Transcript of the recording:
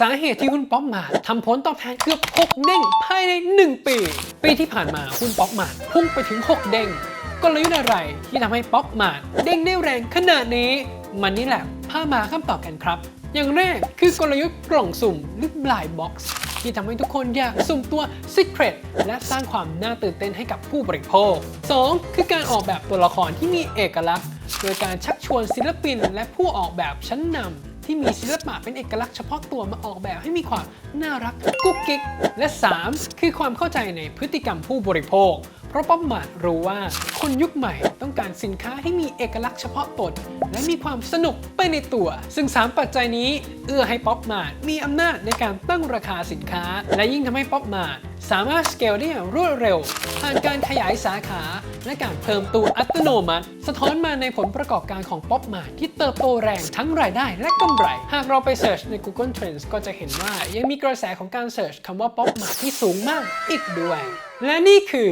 สาเหตุที่หุ้นป๊อปมาทำผลตอบแทนเกือบ 6 เด้งภายใน 1 ปี ปีที่ผ่านมาหุ้นป๊อปมาพุ่งไปถึง 6 เด้งกลยุทธ์อะไรที่ทำให้ป๊อปมาเด้งได้แรงขนาดนี้ มันนี่แหละพามาคำตอบกันครับ อย่างแรกคือกลยุทธ์กล่องสุ่มหรือ blind box ที่ทำให้ทุกคนอยากสุ่มตัว Secret และสร้างความน่าตื่นเต้นให้กับผู้บริโภค 2. คือการออกแบบตัวละครที่มีเอกลักษณ์ โดยการชักชวนศิลปินและผู้ออกแบบชั้นนำ ที่มีศิลปะเป็นเอกลักษณ์เฉพาะตัวมาออกแบบให้มีความน่ารักกุ๊กกิ๊กและ 3. คือความเข้าใจในพฤติกรรมผู้บริโภค เพราะป๊อปมาร์ทรู้ว่าคนยุคใหม่ต้องการสินค้าที่มีเอกลักษณ์เฉพาะตนและมีความสนุกไปในตัว ซึ่ง 3 ปัจจัยนี้ เอื้อให้ป๊อปมาร์ทมีอำนาจในการตั้งราคาสินค้า และยิ่งทำให้ป๊อปมาร์ท สามารถสเกลได้อย่างรวดเร็ว ผ่านการขยายสาขา และการเพิ่มตัวอัตโนมัติ สะท้อนมาในผลประกอบการของป๊อปมาที่เติบโตแรงทั้งรายได้และกำไร หากเราไปเสิร์ชใน Google Trends ก็จะเห็นว่ายังมีกระแสของการเสิร์ชคำว่าป๊อปมาที่สูงมากอีกด้วย และนี่คือ